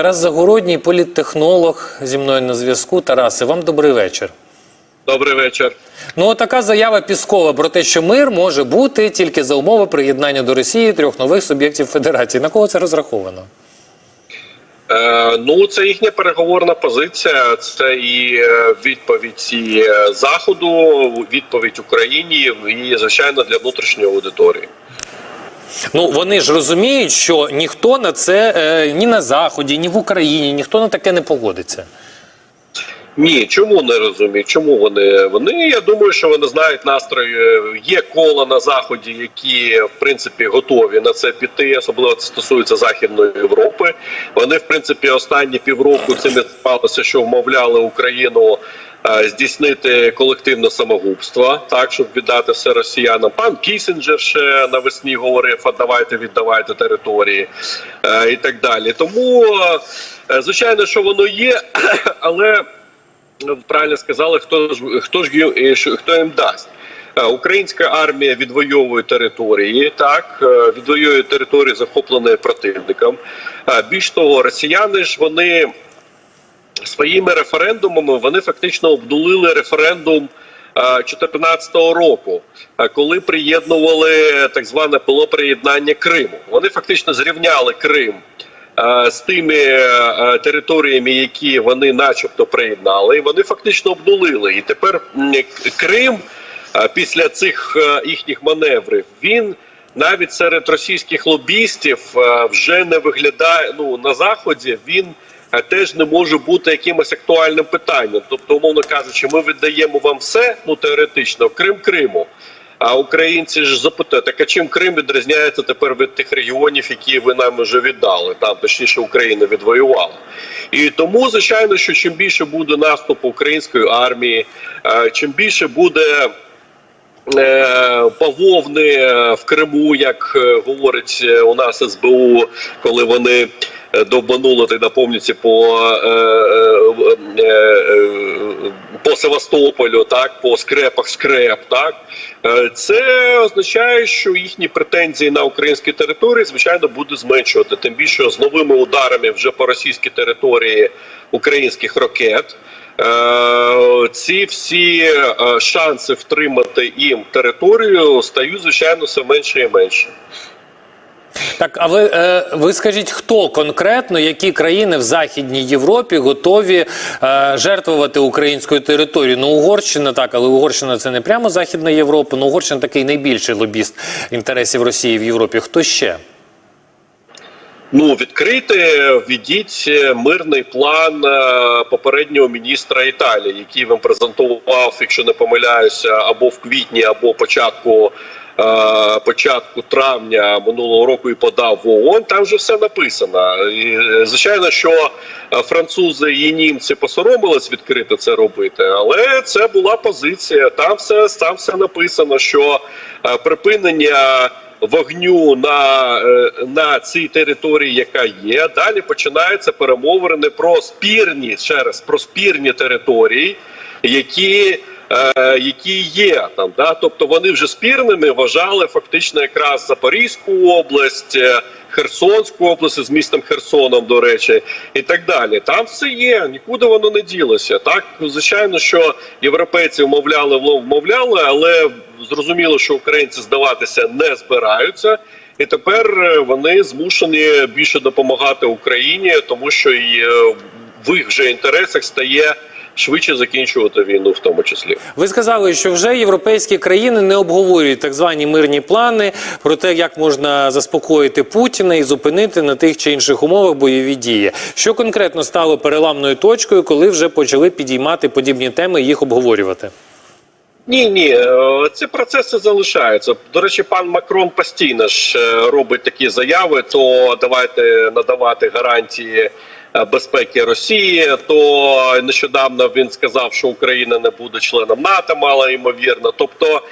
Тарас Загородній, політтехнолог зі мною на зв'язку. Тарасе, вам добрий вечір. Добрий вечір. Ну, така заява Піскова про те, що мир може бути тільки за умови приєднання до Росії трьох нових суб'єктів Федерації. На кого це розраховано? Е, ну, це їхня переговорна позиція. Це і е, відповідь і е, заходу, відповідь Україні і звичайно для внутрішньої аудиторії. Ну вони ж розуміють, що ніхто на це е, ні на заході, ні в Україні, ніхто на таке не погодиться. Ні, чому не розумію? Чому вони? Вони я думаю, що вони знають настрої. Є кола на заході, які в принципі готові на це піти. Особливо це стосується західної Європи. Вони, в принципі, останні півроку цим і що вмовляли Україну. е, Здійснити колективне самогубство, так щоб віддати все росіянам. Пан Кісінджер ще навесні говорив: а давайте віддавайте території е, і так далі. Тому е, звичайно, що воно є, але правильно сказали, хто ж хто ж хто їм дасть. Е, Українська армія відвоює території, так е, відвоює території, захоплені противником. Е, Більш того, росіяни ж вони своїми референдумами вони фактично обдулили референдум 2014 року, коли приєднували так зване було приєднання Криму. Вони фактично зрівняли Крим з тими е, територіями, які вони, начебто, приєднали, і вони фактично обдулили. І тепер Крим е, після цих е, їхніх маневрів він. Навіть серед російських лобістів е, вже не виглядає ну на заході. Він е, теж не може бути якимось актуальним питанням. Тобто, умовно кажучи, ми віддаємо вам все, ну теоретично, Крим Криму. А українці ж запитують, так а чим Крим відрізняється тепер від тих регіонів, які ви нам вже віддали, там точніше Україна відвоювала. І тому, звичайно, що чим більше буде наступу української армії, е, чим більше буде е, бавовни е, в Криму, як е, говорить е, у нас СБУ, коли вони е, довбанули ти напомніться по, е, е, е, е, по Севастополю, так по скрепах скреп, так Е, це означає, що їхні претензії на українські території звичайно буде зменшувати. Тим більше з новими ударами вже по російській території українських ракет. Е, Ці всі е, шанси втримати їм територію стають звичайно все менше і менше. Так, а ви, е, ви скажіть, хто конкретно, які країни в Західній Європі готові е, жертвувати українською територією? Ну, Угорщина так, але Угорщина це не прямо Західна Європа. Ну, Угорщина такий найбільший лобіст інтересів Росії в Європі. Хто ще? Ну відкрити, введіть мирний план е, попереднього міністра Італії, який він презентував, якщо не помиляюся, або в квітні, або початку. Е, Початку травня минулого року і подав в ООН, там вже все написано. І, е, звичайно, що е, французи і німці посоромились відкрито це робити, але це була позиція. Там все там все написано, що припинення вогню на, на цій території, яка є. Далі починаються перемовини про спірні ще раз про спірні території, які. Е, Які є там, да, тобто вони вже спірними вважали фактично якраз Запорізьку область, е, Херсонську область з містом Херсоном, до речі, і так далі. Там все є, нікуди воно не ділося. Так, звичайно, що європейці вмовляли, вмовляли, але зрозуміло, що українці здаватися не збираються. І тепер е, вони змушені більше допомагати Україні, тому що і в їх же інтересах стає швидше закінчувати війну, в тому числі. Ви сказали, що вже європейські країни не обговорюють так звані мирні плани про те, як можна заспокоїти Путіна і зупинити на тих чи інших умовах бойові дії. Що конкретно стало переламною точкою, коли вже почали підіймати подібні теми і їх обговорювати? Ні, ні, е, ці процеси залишаються. До речі, пан Макрон постійно ж е, робить такі заяви: то давайте надавати гарантії е, безпеки Росії. То нещодавно він сказав, що Україна не буде членом НАТО, мало ймовірно. Тобто.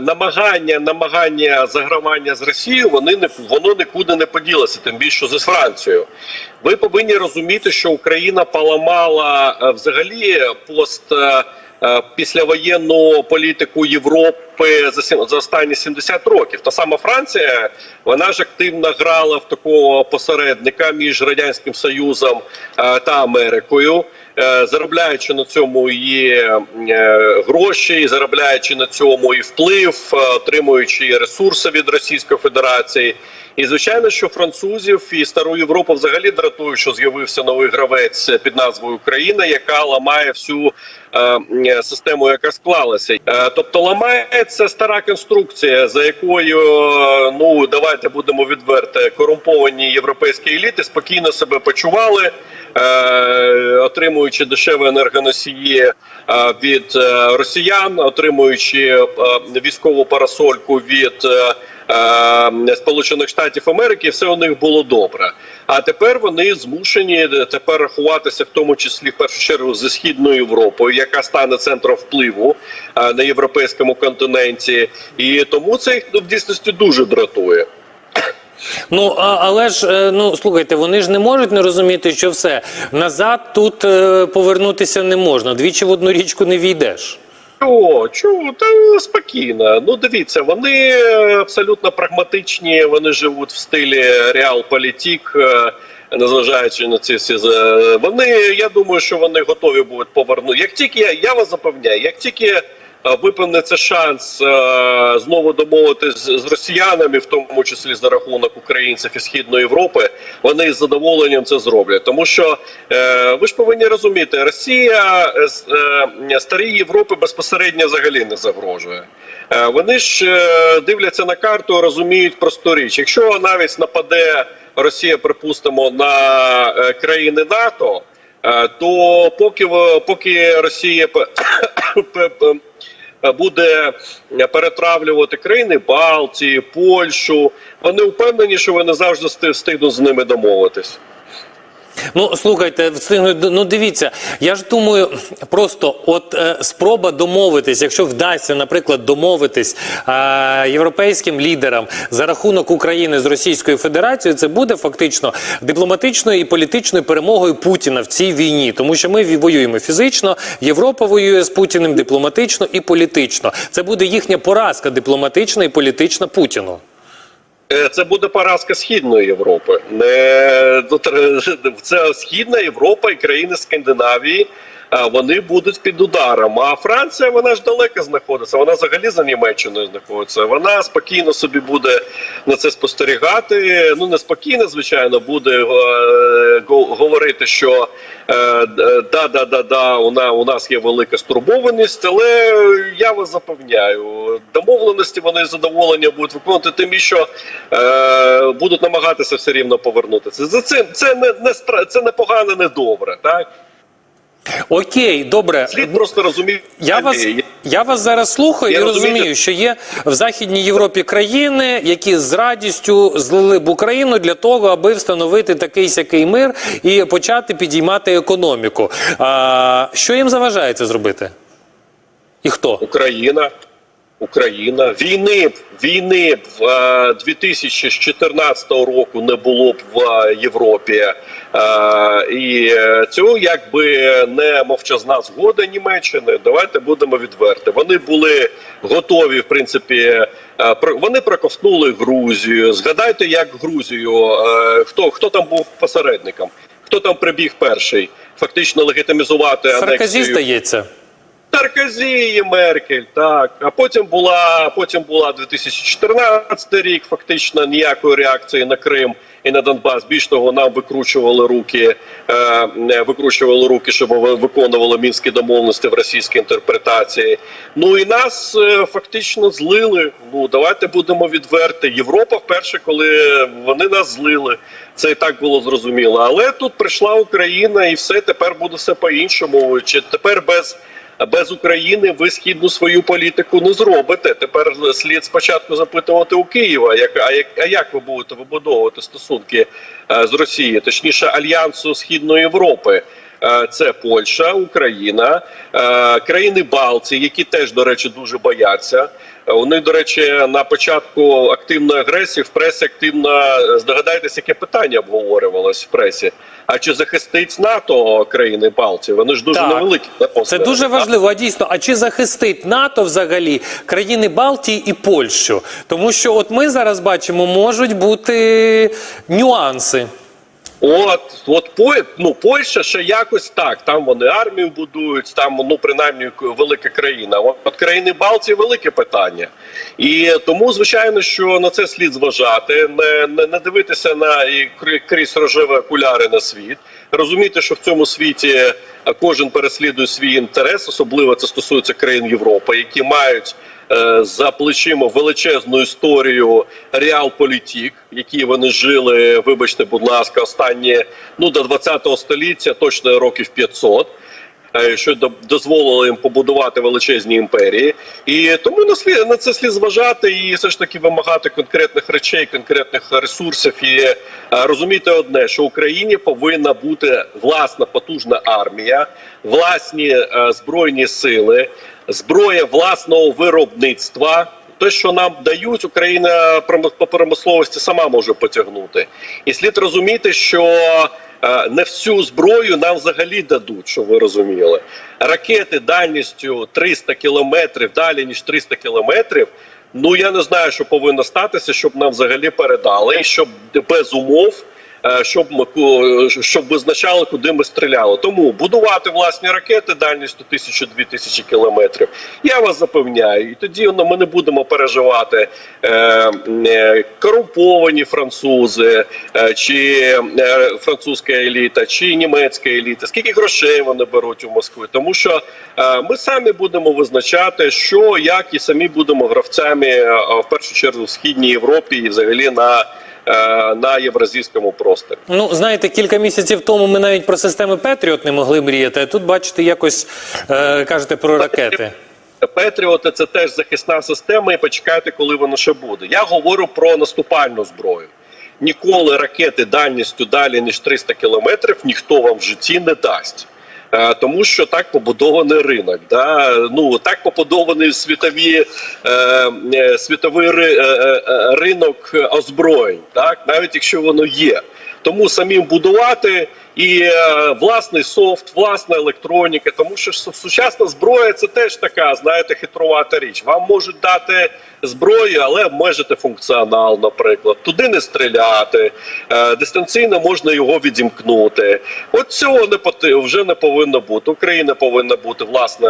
Намагання, намагання загравання з Росією, вони не воно нікуди не поділося, тим більше з Францією. Ви повинні розуміти, що Україна поламала взагалі пост. Е, післявоєнну політику Європи за останні 70 років. Та сама Франція вона ж активно грала в такого посередника між радянським союзом е, та Америкою. е, Заробляючи на цьому е, гроші, заробляючи на цьому і вплив, отримуючи ресурси від Російської Федерації, і звичайно, що французів і стару Європу взагалі дратує, що з'явився новий гравець під назвою Україна, яка ламає всю е, систему, яка склалася. Е, тобто ламається стара конструкція, за якою е, ну давайте будемо відверти, корумповані європейські еліти спокійно себе почували. е, Отримуючи дешеві енергоносії е, від е, росіян, отримуючи е, військову парасольку від е, е, Сполучених Штатів Америки, все у них було добре. А тепер вони змушені тепер рахуватися, в тому числі в першу чергу зі східною Європою, яка стане центром впливу е, на європейському континенті, і тому це їх ну, в дійсності дуже дратує. Ну але ж е, ну слухайте, вони ж не можуть не розуміти, що все назад тут е, повернутися не можна. Двічі в одну річку не війдеш. Чого? Чого? Та спокійно. Ну дивіться, вони абсолютно прагматичні, вони живуть в стилі реал-політік, незважаючи на ці всі вони. Я думаю, що вони готові будуть повернути. Як тільки я вас запевняю, як тільки е, виповниться шанс е, знову домовитись з росіянами, в тому числі за рахунок українців і східної Європи, вони з задоволенням це зроблять. Тому що е, ви ж повинні розуміти, Росія старій Європи безпосередньо взагалі не загрожує. Вони ж дивляться на карту, розуміють просту річ. Якщо навіть нападе Росія, припустимо, на країни НАТО. То поки поки Росія буде перетравлювати країни Балтії, Польщу, вони впевнені, що вони завжди встигнуть з ними домовитись. Ну слухайте, встигнуть, ну дивіться, я ж думаю, просто от е, спроба домовитись, якщо вдасться, наприклад, домовитись е, європейським лідерам за рахунок України з Російською Федерацією, це буде фактично дипломатичною і політичною перемогою Путіна в цій війні, тому що ми воюємо фізично, Європа воює з Путіним дипломатично і політично. Це буде їхня поразка дипломатична і політична Путіну. Е, Це буде поразка Східної Європи. Не це Східна Європа і країни Скандинавії. Вони будуть під ударом. А Франція вона ж далеко знаходиться. Вона взагалі за Німеччиною знаходиться. Вона спокійно собі буде на це спостерігати. Ну не спокійно, звичайно, буде е, го- говорити, що е, да, да, да, да, у нас є велика стурбованість, але я вас запевняю, домовленості вони з задоволенням будуть виконувати, тим що е, будуть намагатися все рівно повернутися. За цим це не, не це не погано, не добре. Так Окей, добре. слід просто розуміти. Я вас, я вас зараз слухаю Я і розумію. розумію, що є в Західній Європі країни, які з радістю злили б Україну для того, аби встановити такий сякий мир і почати підіймати економіку. А, що їм заважає це зробити? І хто? Україна. Україна війни війни е, 2014 року не було б в Європі, е, і цього якби не мовчазна згода Німеччини. Давайте будемо відверти. Вони були готові, в принципі, е, вони проковтнули Грузію. Згадайте, як Грузію хто хто там був посередником, хто там прибіг перший, фактично легітимізувати Сарказі, анексію. здається. Саркозі і Меркель, так. А потім була потім була 2014 рік. Фактично ніякої реакції на Крим і на Донбас. Більш того, нам викручували руки, е, викручували руки, щоб ви виконували мінські домовленості в російській інтерпретації. Ну і нас е, фактично злили. Ну давайте будемо відверти. Європа вперше, коли вони нас злили. Це і так було зрозуміло. Але тут прийшла Україна, і все тепер буде все по-іншому. Чи тепер без. Без України ви східну свою політику не зробите. Тепер слід спочатку запитувати у Києва, як а як а як ви будете вибудовувати стосунки е, з Росією, точніше альянсу Східної Європи. Е, Це Польща, Україна, е, країни Балтії, які теж, до речі, дуже бояться. Е, Вони, до речі, на початку активної агресії в пресі активно е, здогадайтесь, яке питання обговорювалось в пресі. А чи захистить НАТО країни Балтії? Вони ж дуже Так. невеликі. на Це дуже важливо. А дійсно, а чи захистить НАТО взагалі країни Балтії і Польщу? Тому що от ми зараз бачимо, можуть бути нюанси. От, от ну, Польща ще якось так. Там вони армію будують, там ну принаймні велика країна. От, країни Балтії велике питання. І тому, звичайно, що на це слід зважати, не, не, не дивитися на і крі- крізь рожеві окуляри на світ, розуміти, що в цьому світі е, кожен переслідує свій інтерес, особливо це стосується країн Європи, які мають за плечима величезну історію реалполітік, які вони жили, вибачте, будь ласка, останні ну до 20-го століття, точно років 500. Е, Що до- дозволило їм побудувати величезні імперії, і тому на слід на це слід зважати і все ж таки вимагати конкретних речей, конкретних ресурсів і е, розуміти одне, що Україні повинна бути власна потужна армія, власні е, збройні сили, зброя власного виробництва. Те, що нам дають, Україна по промисловості сама може потягнути. І слід розуміти, що не всю зброю нам взагалі дадуть, щоб ви розуміли. Ракети дальністю 300 кілометрів, далі ніж 300 кілометрів. Ну я не знаю, що повинно статися, щоб нам взагалі передали, і щоб без умов. Е, Щоб ми щоб визначали, куди ми стріляли, тому будувати власні ракети дальністю 1000-2000 тисячі кілометрів. Я вас запевняю, і тоді ну, ми не будемо переживати е, е, корумповані французи, е, чи е, французька еліта, чи німецька еліта. Скільки грошей вони беруть у Москві? Тому що е, ми самі будемо визначати, що як і самі будемо гравцями е, в першу чергу в східній Європі і взагалі на, на євразійському просторі. Ну, знаєте, кілька місяців тому ми навіть про системи Петріот не могли мріяти. А тут, бачите, якось е, кажете про ракети. Петріоти це теж захисна система, і почекайте, коли воно ще буде. Я говорю про наступальну зброю. Ніколи ракети дальністю далі ніж 300 кілометрів ніхто вам в житті не дасть. Е, Тому що так побудований ринок, да? ну так побудований світові, е, е, світовий ри- ринок озброєнь, так навіть якщо воно є. Тому самим будувати і е, власний софт, власна електроніка, тому що сучасна зброя це теж така, знаєте, хитрувата річ. Вам можуть дати зброю, але обмежити функціонал, наприклад, туди не стріляти, е, дистанційно можна його відімкнути. От цього не поти- вже не повинно бути. Україна повинна бути власне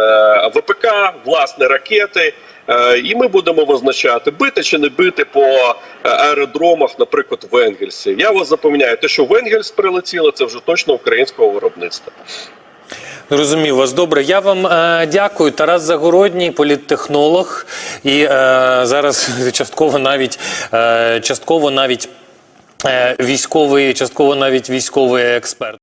ВПК, власне ракети. Е, І ми будемо визначати, бити чи не бити по аеродромах, наприклад, в Енгельсі. Я вас запевняю, те, що в Енгельс прилетіло, це вже точно українського виробництва. Розумів вас добре. Я вам е, дякую. Тарас Загородній, політтехнолог, і е, зараз частково навіть е, частково навіть е, військовий, частково навіть військовий експерт.